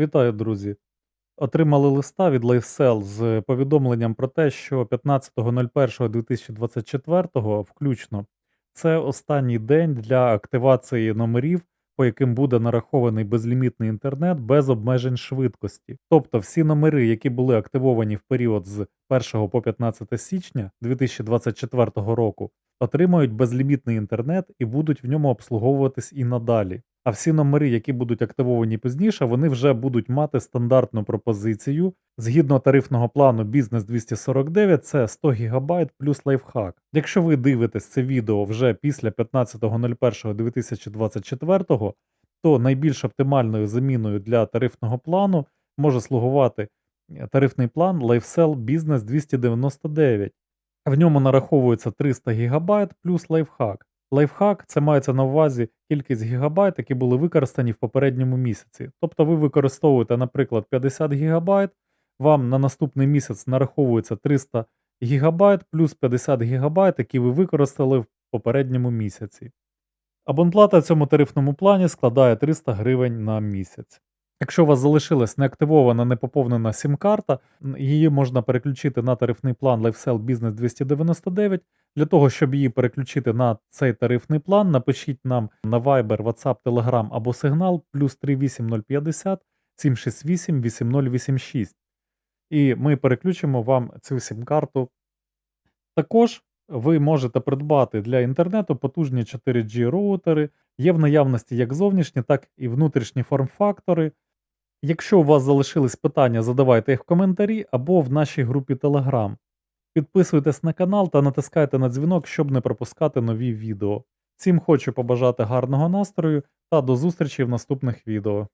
Вітаю, друзі! Отримали листа від LifeSell з повідомленням про те, що 15.01.2024 включно це останній день для активації номерів, по яким буде нарахований безлімітний інтернет без обмежень швидкості. Тобто всі номери, які були активовані в період з 1 по 15 січня 2024 року, отримають безлімітний інтернет і будуть в ньому обслуговуватись і надалі. А всі номери, які будуть активовані пізніше, вони вже будуть мати стандартну пропозицію. Згідно тарифного плану Бізнес 249, це 100 ГБ плюс лайфхак. Якщо ви дивитесь це відео вже після 15.01.2024, то найбільш оптимальною заміною для тарифного плану може слугувати е, тарифний план LifeSell Business 299. В ньому нараховується 300 ГБ плюс лайфхак. Лайфхак це мається на увазі кількість гігабайт, які були використані в попередньому місяці. Тобто ви використовуєте, наприклад, 50 гігабайт, вам на наступний місяць нараховується 300 гігабайт плюс 50 гігабайт, які ви використали в попередньому місяці. Абонплата в цьому тарифному плані складає 300 гривень на місяць. Якщо у вас залишилась неактивована непоповнена сім-карта, її можна переключити на тарифний план LifeSell Business 299. Для того, щоб її переключити на цей тарифний план, напишіть нам на Viber, WhatsApp, Telegram або Signal плюс 38050 768 8086. І ми переключимо вам цю сім-карту. Також ви можете придбати для інтернету потужні 4G роутери. Є в наявності як зовнішні, так і внутрішні форм-фактори. Якщо у вас залишились питання, задавайте їх в коментарі або в нашій групі Telegram. Підписуйтесь на канал та натискайте на дзвінок, щоб не пропускати нові відео. Всім хочу побажати гарного настрою та до зустрічі в наступних відео.